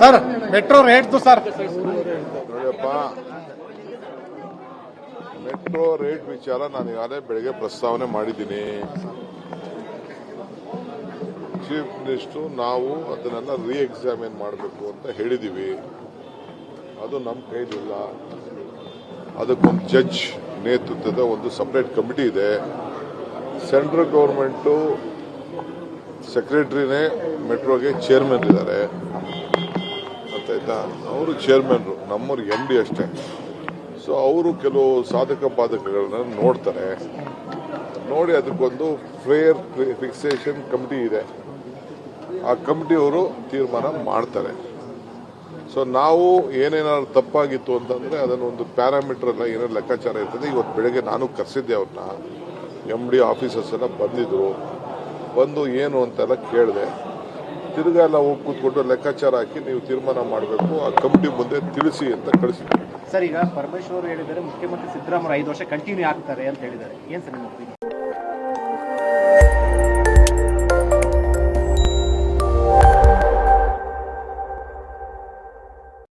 Sir, metro rate sir. Metro rate ವಿಚಾರ ನಾನು ಈಗಾಗಲೇ ಬೆಳಗ್ಗೆ ಪ್ರಸ್ತಾವನೆ ಮಾಡಿದ್ದೀನಿ. ಚೀಫ್ ಮಿನಿಸ್ಟರ್, ನಾವು ಅದನ್ನೆಲ್ಲ ರೀ ಎಕ್ಸಾಮಿನ್ ಮಾಡಬೇಕು ಅಂತ ಹೇಳಿದ್ದೀವಿ. ಅದು ನಮ್ಮ ಕೈಲಿಲ್ಲ. ಅದಕ್ಕೊಂದು ಜಡ್ಜ್ ನೇತೃತ್ವದ ಒಂದು ಸಪ್ರೇಟ್ ಕಮಿಟಿ ಇದೆ. ಸೆಂಟ್ರಲ್ ಗೌರ್ಮೆಂಟು ಸೆಕ್ರೆಟರಿನೇ ಮೆಟ್ರೋಗೆ ಚೇರ್ಮನ್ ಇದ್ದಾರೆ. ಗೊತ್ತಾಯ್ತಾ ಅವರು ಚೇರ್ಮನ್ರು ನಮ್ಮವ್ರು ಎಂ ಡಿ ಅಷ್ಟೇ. ಸೊ ಅವರು ಕೆಲವು ಸಾಧಕ ಬಾಧಕಗಳನ್ನ ನೋಡ್ತಾರೆ. ನೋಡಿ ಅದಕ್ಕೊಂದು ಫೇರ್ ಫಿಕ್ಸೇಷನ್ ಕಮಿಟಿ ಇದೆ. ಆ ಕಮಿಟಿಯವರು ತೀರ್ಮಾನ ಮಾಡ್ತಾರೆ. ಸೊ ನಾವು ಏನೇನಾದ್ರು ತಪ್ಪಾಗಿತ್ತು ಅಂತಂದ್ರೆ ಅದನ್ನ ಒಂದು ಪ್ಯಾರಾಮೀಟರ್ ಎಲ್ಲ ಏನೇನು ಲೆಕ್ಕಾಚಾರ ಇರ್ತದೆ, ಇವತ್ತು ಬೆಳಗ್ಗೆ ನಾನು ಕರೆಸಿದ್ದೆ ಅವ್ರನ್ನ ಎಂ ಡಿ ಆಫೀಸರ್ಸ್ ಎಲ್ಲ ಬಂದಿದ್ರು. ಬಂದು ಏನು ಅಂತೆಲ್ಲ ಕೇಳಿದೆ. ತಿರ್ಗಾ ಎಲ್ಲ ಹೋಗಿ ಕೂತ್ಕೊಂಡು ಲೆಕ್ಕಾಚಾರ ಹಾಕಿ ನೀವು ತೀರ್ಮಾನ ಮಾಡಬೇಕು. ಆ ಕಮಿಟಿ ಮುಂದೆ ತಿಳಿಸಿ ಅಂತ ಕಳಿಸಿ ಸರ್, ಈಗ ಪರಮೇಶ್ವರ್ ಹೇಳಿದರೆ ಮುಖ್ಯಮಂತ್ರಿ ಸಿದ್ದರಾಮಯ್ಯ ಐದು ವರ್ಷ ಕಂಟಿನ್ಯೂ ಆಗ್ತಾರೆ ಅಂತ ಹೇಳಿದ್ದಾರೆ. ಏನ್ ಸರ್ ನಿಮ್ಮ?